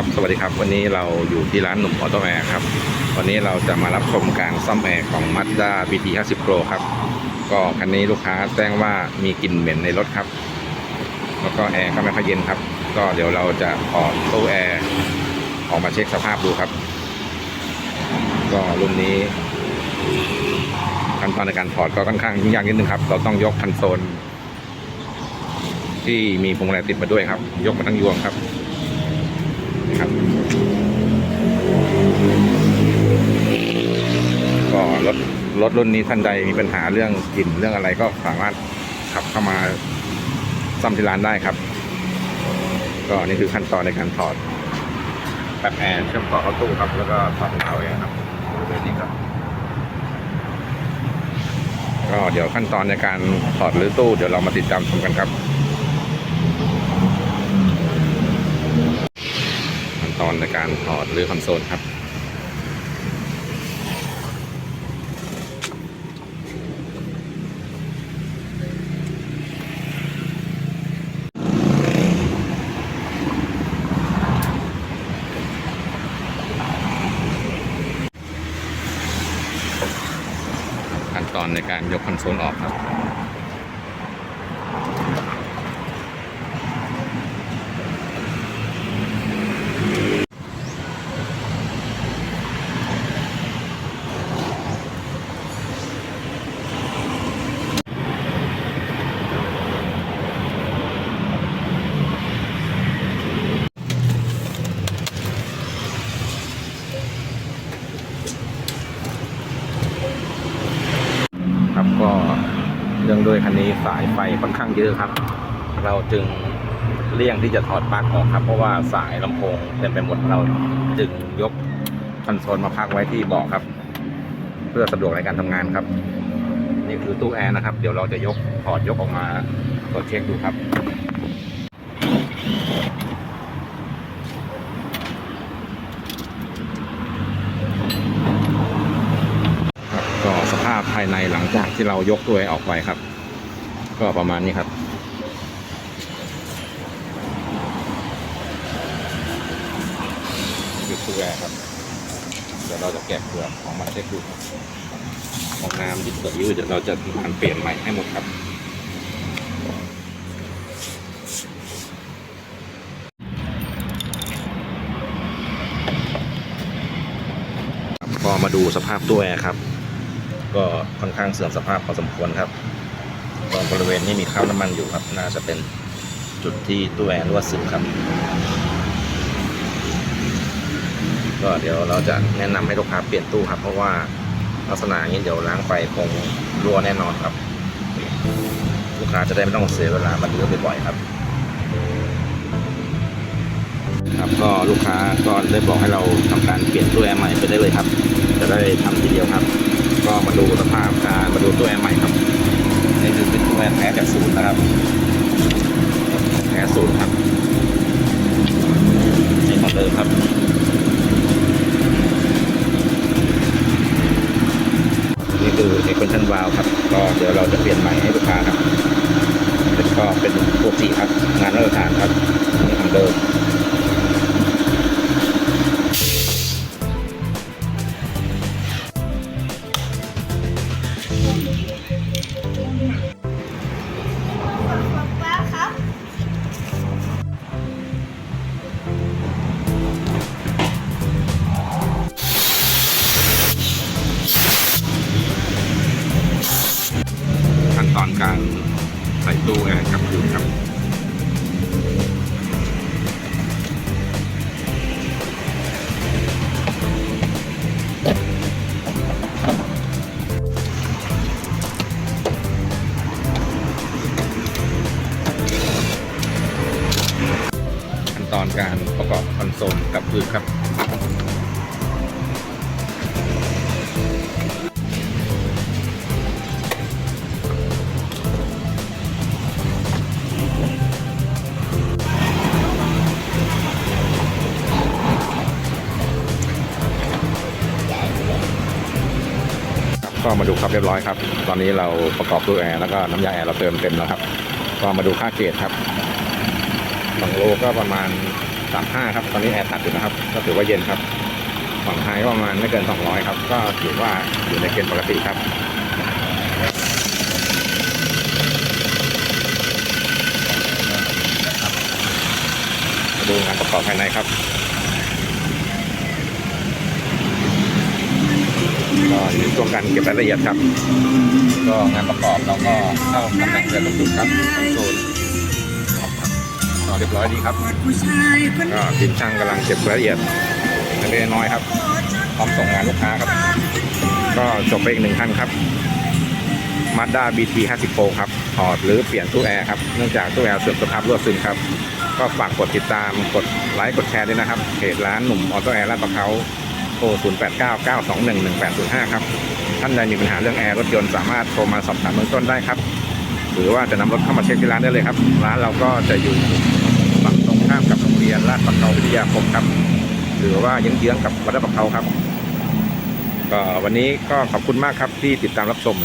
ครับ สวัสดีครับ วันนี้เราอยู่ที่ร้านหนุ่มออโต้แอร์ครับ วันนี้เราจะมารับชมการซ่อมแอร์ของ Mazda BT 50 Pro ครับ ก็คันนี้ลูกค้าแจ้งว่ามีกลิ่นเหม็นในรถครับ แล้วก็แอร์ก็ไม่ค่อยเย็นครับ ก็เดี๋ยวเราจะถอดตู้แอร์ออกมาเช็คสภาพดูครับ ก็รุ่นนี้ขั้นตอนในการถอดก็ค่อนข้างยุ่งยากนิดนึงครับ เราต้องยกคอนโซลที่มีพวงมาลัยติดมาด้วยครับ ยกมาทั้งยวงครับนี่ครับ ก็รถรถรุ่นนี้ท่านใดมีปัญหาเรื่องกลิ่นเรื่องอะไรก็สามารถขับเข้ามาซ่อมที่ร้านได้ครับ ก็นี่คือขั้นตอนในการถอดแป๊บแอร์เชื่อมต่อเข้าตู้ครับ แล้วก็ถอดรองเท้าเองครับบริเวณนี้ครับก็เดี๋ยวขั้นตอนในการถอดหรือตู้เดี๋ยวเรามาติดตามชมกันครับ ขั้นตอนในการถอดหรือคอนโซลครับ นตอนในการยกคอนโซลออกครับครับก็เรื่องด้วยคันนี้ สายไฟค่อนข้างเยอะครับ เราจึงเลี่ยงที่จะถอดปลั๊กออกครับ เพราะว่าสายลำโพงเต็มไปหมดเราจึงยกคอนโซลมาพักไว้ที่เบาะครับ เพื่อสะดวกในการทำงานครับ นี่คือตู้แอร์นะครับ เดี๋ยวเราจะยกถอดยกออกมาตรวจเช็คดูครับครับก็สภาพภายในหลังจากที่เรายกตัวแอร์ออกไปครับ ก็ประมาณนี้ครับ คือตัวแอร์ครับ เดี๋ยวเราจะแกะเปลือกของมันเช็คดูของน้ำที่เกิดยืดเดี๋ยวเราจะทำการเปลี่ยนใหม่ให้หมดครับก็มาดูสภาพตู้แอร์ครับ ก็ค่อนข้างเสื่อมสภาพพอสมควรครับ ตรงบริเวณนี้มีคราบน้ำมันอยู่ครับ น่าจะเป็นจุดที่ตู้แอร์รั่วซึมครับ ก็เดี๋ยวเราจะแนะนำให้ลูกค้าเปลี่ยนตู้ครับ เพราะว่าลักษณะอย่างนี้เดี๋ยวล้างไปคงรั่วแน่นอนครับ ลูกค้าจะได้ไม่ต้องเสียเวลามาเลือกบ่อยๆครับครับก็ลูกค้าก็ได้บอกให้เราทำการเปลี่ยนตู้แอร์ใหม่ไปได้เลยครับ จะได้ทำทีเดียวครับ ก็มาดูสภาพการมาดูตู้แอร์ใหม่ครับ นี่คือเป็นตู้แอร์แท้จากศูนย์นะครับแท้ศูนย์ครับนี่ของเดิมครับนี่คือ expansion valve ครับก็เดี๋ยวเราจะเปลี่ยนใหม่ให้ลูกค้าครับแล้วก็เป็นปกติครับ งานมาตรฐานครับนี่ของเดิม ตอนการประกอบคอนโซลกับพื้นครับ ก็มาดูครับเรียบร้อยครับ ตอนนี้เราประกอบตู้แอร์แล้วก็น้ำยาแอร์เราเติมเต็มแล้วครับ ก็มาดูค่าเกรดครับ บางโลก็ประมาณสามห้าครับ ตอนนี้แอร์ตัดอยู่นะครับ ก็ถือว่าเย็นครับฝั่งไฮก็ประมาณไม่เกินสองร้อยครับ ก็ถือว่าอยู่ในเกณฑ์ปกติครับมาดูงานประกอบภายในครับก็อยู่ช่วงการเก็บรายละเอียดครับ ก็งานประกอบเราก็เข้าตำแหน่งเรือตรงจุดครับโซล ก็เรียบร้อยดีครับก็ทีมช่างกำลังเก็บรายละเอียดเล็กน้อยครับพร้อมส่งงานลูกค้าครับ ก็จบไปอีกหนึ่งคันครับ Mazda BT 50 Pro ครับถอดหรือเปลี่ยนตู้แอร์ครับเนื่องจากตู้แอร์เสื่อมสภาพรั่วซึมครับ ก็ฝากกดติดตามกดไลค์กดแชร์ด้วยนะครับเพจร้านหนุ่มออโต้แอร์ลาดประเขาโทร0 8 9 9 2 1 1 8 0 5 ครับ ท่านใดมีปัญหาเรื่องแอร์รถยนต์สามารถโทรมาสอบถามเบื้องต้นได้ครับ หรือว่าจะนำรถเข้ามาเช็คที่ร้านได้เลยครับ ร้านเราก็จะอยู่ ข้ามกับโรงเรียนลาดประเขาวิทยาคมครับ หรือว่าเยื้องๆกับวัดลาดประเขาครับก็วันนี้ก็ขอบคุณมากครับที่ติดตามรับชม